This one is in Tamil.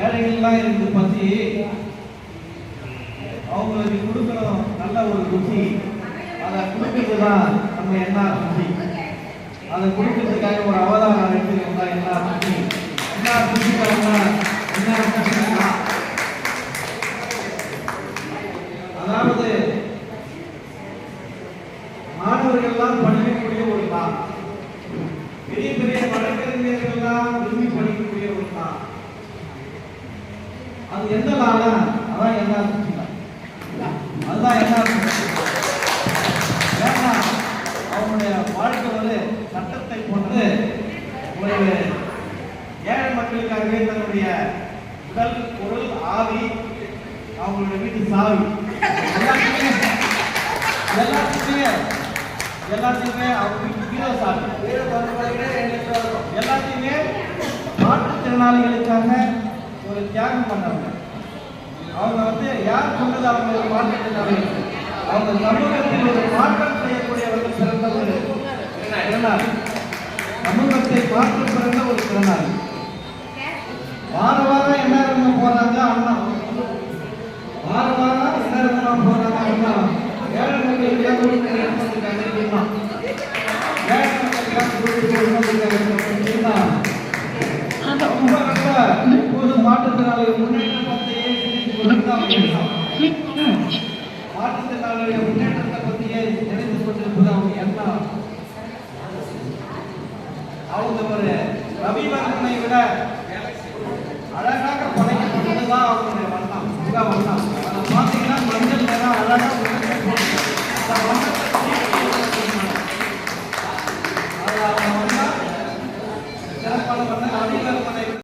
ஏழைகள்லாம் இருக்கு பத்தி அவங்களுக்கு கொடுக்கணும் நல்ல ஒரு ருசி அதை கொடுக்கறது தான் நம்ம என்ன ருசி அதை கொடுக்கறதுக்காக ஒரு அவதாரம் வைக்கிறது தான் என்ன ருசி என்ன ருசிக்கிறோம்னா என்ன ருசிக்கிறா அதாவது மாணவர்கள்லாம் படிக்கக்கூடிய ஒரு நாள் பெரிய பெரிய வழக்கறிஞர்கள்லாம் விரும்பி படிக்கக்கூடிய ஒரு நாள் அது எந்த நாளா அதான் என்ன அதுதான் என்ன ஏன்னா அவங்களுடைய வாழ்க்கை வந்து சட்டத்தை கொண்டு ஒரு ஏழை மக்களுக்காகவே தன்னுடைய உடல் பொருள் ஆவி அவங்களுடைய வீட்டு சாவி. எல்லாத்துக்குமே எல்லாத்தையுமே அவங்களுக்கு அவங்க சாவி. எல்லாத்தையுமே மாற்றுத்திறனாளிகளுக்காக ஒரு தியாகம் பண்ணாங்க அவங்க வந்து யார் சொன்னது அவங்க ஒரு மாற்றுத்திறனாளிகள் அவங்க சமூகத்தில் ஒரு மாற்றம் செய்யக்கூடியவர்கள் சிறந்த ஒரு திறனாளி. சமூகத்தை மாற்ற பிறந்த ஒரு திறனாளி. வார வாரம் என்ன ரங்க போறாங்க அண்ணா. வார வாரம் என்ன ரங்க போறாங்க அண்ணா. ஏழை மக்கள் ஏன் கொடுத்து ஏற்படுத்திருக்காங்க ஏழை மக்கள் ஏன் கொடுத்து ஏற்படுத்திருக்காங்க மாற்றுத்திறனாளிகள் முன்னேற்றத்தை பத்தியே சிந்தித்து முன்னேற்றத்தை பற்றியே நினைத்து கொண்டிருப்பது அவங்க என்ன அவங்க ஒரு ரவிவர்மனை விட அழகாக படைக்கப்பட்டதுதான் அவங்களுடைய வண்ணம். முக வண்ணம். அதை பார்த்தீங்கன்னா மஞ்சள் நிறம் அழகா